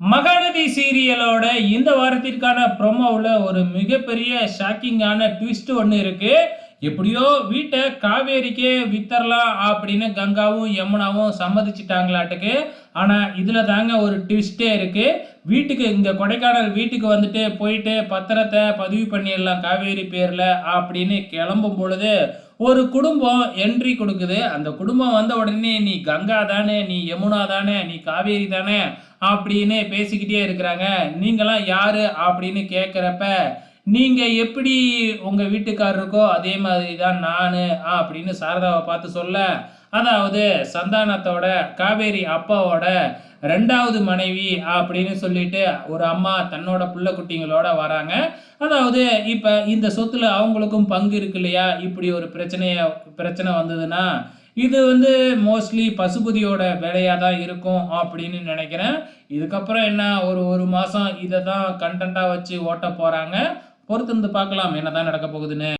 மகாநதி சீரியலோட இந்த வாரத்திற்கான ப்ரோமோவில் ஒரு மிகப்பெரிய ஷாக்கிங்கான ட்விஸ்ட் ஒன்று இருக்குது எப்படியோ வீட்டை காவேரிக்கே வித்தரலாம் அப்படின்னு கங்காவும் யமுனாவும் சம்மதிச்சிட்டாங்களாட்டுக்கு. ஆனால் இதில் தாங்க ஒரு ட்விஸ்டே இருக்குது வீட்டுக்கு இங்கே கொடைக்கானல் வீட்டுக்கு வந்துட்டு போயிட்டு பத்திரத்தை பதிவு பண்ணிடலாம் காவேரி பேரில் அப்படின்னு கிளம்பும் பொழுது ஒரு குடும்பம் என்ட்ரி கொடுக்குது. அந்த குடும்பம் வந்த உடனே நீ கங்கா தானே நீ யமுனா தானே நீ காவேரி தானே? அப்படின்னு பேசிக்கிட்டே இருக்கிறாங்க. நீங்களாம் யாரு அப்படின்னு கேட்குறப்ப நீங்கள் எப்படி உங்க வீட்டுக்காரருக்கோ அதே மாதிரி தான் நான் அப்படின்னு சாரதாவை பார்த்து சொல்ல அதாவது சந்தானத்தோட காவேரி அப்பாவோட ரெண்டாவது மனைவி அப்படின்னு சொல்லிட்டு ஒரு அம்மா தன்னோட புள்ள குட்டிங்களோட வராங்க. அதாவது இப்போ இந்த சொத்துல அவங்களுக்கும் பங்கு இருக்கு இல்லையா? இப்படி ஒரு பிரச்சனைய பிரச்சனை வந்ததுன்னா இது வந்து மோஸ்ட்லி பசுபதியோட வேலையாக தான் இருக்கும் அப்படின்னு நினைக்கிறேன். இதுக்கப்புறம் என்ன ஒரு ஒரு மாதம் இதை தான் கண்டென்ட்டாக வச்சு ஓட்ட போகிறாங்க பொறுத்திருந்து பார்க்கலாம். என்ன தான் நடக்க போகுதுன்னு